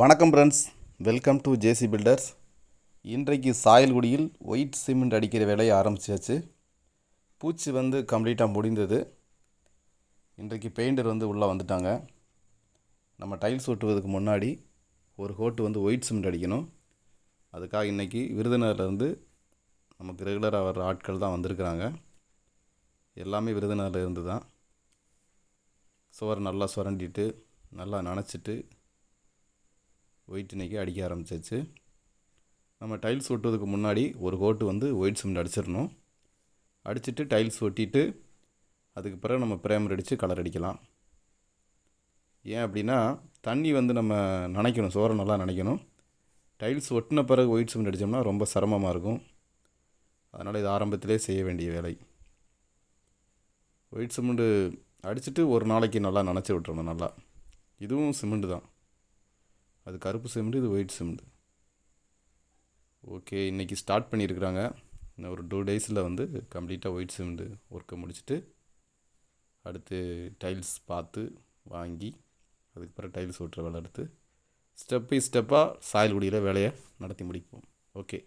வணக்கம் friends welcome to JC builders இன்றைக்கு சாயல்குடியில் ஒயிட் சிமெண்ட் அடிக்கிற வேலையை ஆரம்பிச்சாச்சு. பூச்சி வந்து கம்ப்ளீட்டாக முடிந்தது. இன்றைக்கு பெயிண்டர் வந்து உள்ளே வந்துட்டாங்க. நம்ம டைல்ஸ் ஒட்டுவதுக்கு முன்னாடி ஒரு கோட்டு வந்து ஒயிட் சிமெண்ட் அடிக்கணும். அதுக்காக இன்றைக்கி விருதுநகர்லேருந்து நமக்கு ரெகுலராக வர்ற ஆட்கள் தான் வந்திருக்கிறாங்க. எல்லாமே விருதுநகர்ல இருந்து தான். சுவர் நல்லா சுரண்டிட்டு நல்லா நனைச்சிட்டு ஒயிட் இன்றைக்கி அடிக்க ஆரம்பிச்சாச்சு நம்ம டைல்ஸ் ஒட்டுவதுக்கு முன்னாடி ஒரு கோட்டு வந்து ஒயிட் சிமெண்ட் அடிச்சிடணும். அடிச்சுட்டு டைல்ஸ் ஒட்டிட்டு அதுக்கு பிறகு நம்ம பிரேமர் அடித்து கலர் அடிக்கலாம். ஏன் அப்படின்னா தண்ணி வந்து நம்ம நனைக்கணும் சோறை நல்லா நனைக்கணும். டைல்ஸ் ஒட்டின பிறகு ஒயிட் சிமெண்ட் அடித்தோம்னா ரொம்ப சிரமமாக இருக்கும். அதனால் இது ஆரம்பத்திலே செய்ய வேண்டிய வேலை. ஒயிட் சிமெண்ட்டு அடிச்சுட்டு ஒரு நாளைக்கு நல்லா நனைச்சி விட்டுறணும் நல்லா. இதுவும் சிமெண்ட்டு தான். அது கருப்பு சிமெண்ட் இது ஒயிட் சிமெண்ட். ஓகே இன்றைக்கி ஸ்டார்ட் பண்ணியிருக்கிறாங்க. இன்னும் ஒரு டூ டேஸில் வந்து கம்ப்ளீட்டாக ஒயிட் சிமெண்ட்டு ஒர்க்கை முடிச்சுட்டு அடுத்து டைல்ஸ் பார்த்து வாங்கி அதுக்கப்புறம் டைல்ஸ் ஓட்டுற வேலை எடுத்து ஸ்டெப் பை ஸ்டெப்பாக சாயல்குடியில் வேலையை நடத்தி முடிப்போம். ஓகே